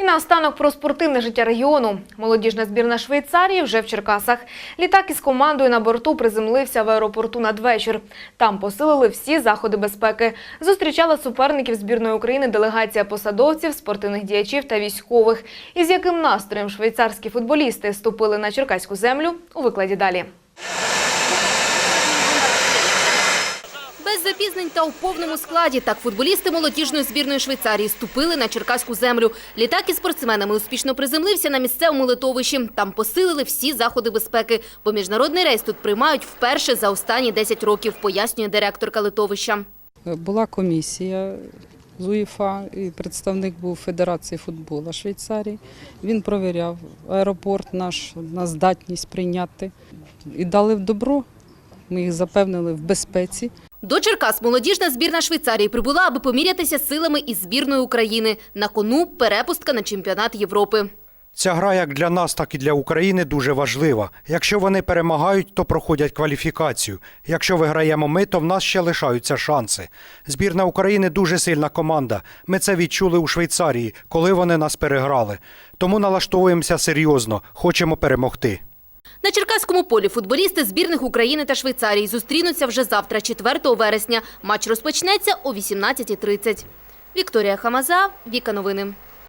І наостанок про спортивне життя регіону. Молодіжна збірна Швейцарії вже в Черкасах. Літак із командою на борту приземлився в аеропорту надвечір. Там посилили всі заходи безпеки. Зустрічала суперників збірної України делегація посадовців, спортивних діячів та військових. Із яким настроєм швейцарські футболісти ступили на черкаську землю у викладі далі. Запізнень та у повному складі так футболісти молодіжної збірної Швейцарії ступили на черкаську землю. Літак із спортсменами успішно приземлився на місцевому литовищі. Там посилили всі заходи безпеки, бо міжнародний рейс тут приймають вперше за останні 10 років, пояснює директорка литовища. Була комісія з УЄФА і представник був Федерації футболу Швейцарії. Він провіряв аеропорт наш на здатність прийняти і дали добро. Ми їх запевнили в безпеці. До Черкас молодіжна збірна Швейцарії прибула, аби помірятися силами із збірною України. На кону перепустка на чемпіонат Європи. Ця гра як для нас, так і для України дуже важлива. Якщо вони перемагають, то проходять кваліфікацію. Якщо виграємо ми, то в нас ще лишаються шанси. Збірна України дуже сильна команда. Ми це відчули у Швейцарії, коли вони нас переграли. Тому налаштовуємося серйозно, хочемо перемогти. На Черкаському полі футболісти збірних України та Швейцарії зустрінуться вже завтра, 4 вересня. Матч розпочнеться о 18.30. Вікторія Хамаза, Віка Новини.